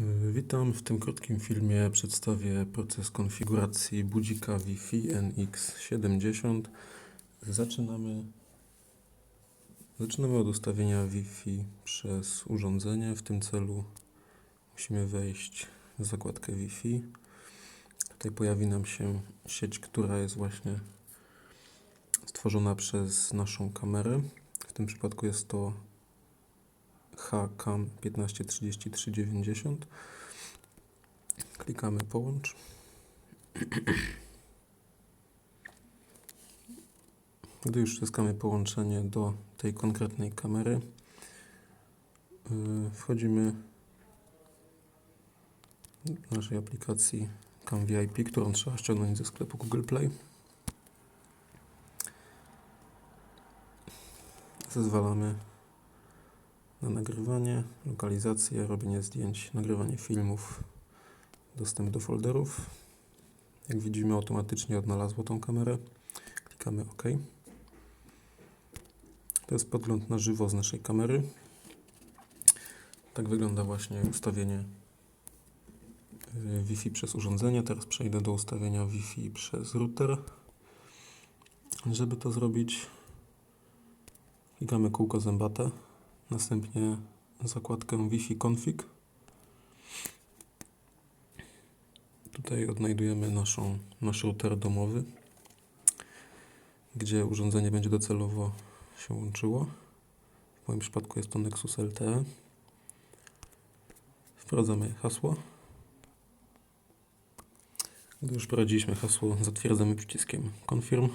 Y, Witam. W tym krótkim filmie przedstawię proces konfiguracji budzika Wi-Fi NX70. Zaczynamy, zaczynamy od ustawienia Wi-Fi przez urządzenie. W tym celu musimy wejść w zakładkę Wi-Fi. Tutaj pojawi nam się sieć, która jest właśnie stworzona przez naszą kamerę. W tym przypadku jest to HCAM 153390. Klikamy połącz. Gdy już zyskamy połączenie do tej konkretnej kamery, yy, wchodzimy do naszej aplikacji Cam VIP, którą trzeba ściągnąć ze sklepu Google Play. Zezwalamy na nagrywanie, lokalizację, robienie zdjęć, nagrywanie filmów, dostęp do folderów. Jak widzimy, automatycznie odnalazło tą kamerę. Klikamy OK. To jest podgląd na żywo z naszej kamery. Tak wygląda właśnie ustawienie y, Wi-Fi przez urządzenie. Teraz przejdę do ustawienia Wi-Fi przez router. Żeby to zrobić, klikamy kółko zębate. Następnie zakładkę Wi-Fi config. Tutaj odnajdujemy naszą, nasz router domowy, gdzie urządzenie będzie docelowo się łączyło. W moim przypadku jest to Nexus LTE. Wprowadzamy hasło. Gdy już wprowadziliśmy hasło, zatwierdzamy przyciskiem Confirm.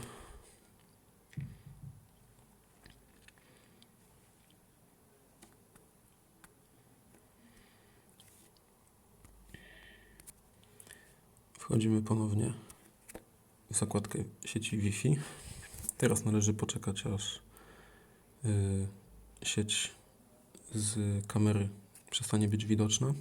Wchodzimy ponownie w zakładkę sieci Wi-Fi. Teraz należy poczekać, aż y, sieć z kamery przestanie być widoczna.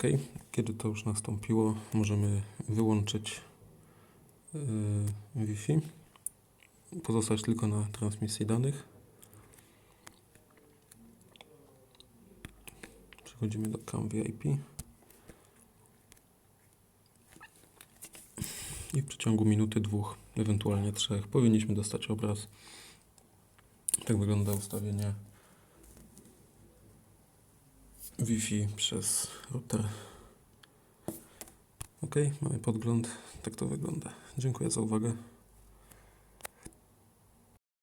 OK. Kiedy to już nastąpiło, możemy wyłączyć yy, Wi-Fi. Pozostać tylko na transmisji danych. Przechodzimy do CAM VIP. I w przeciągu minuty, dwóch, ewentualnie trzech powinniśmy dostać obraz. Tak wygląda ustawienie Wi-Fi przez router. Ok, mamy podgląd. Tak to wygląda. Dziękuję za uwagę.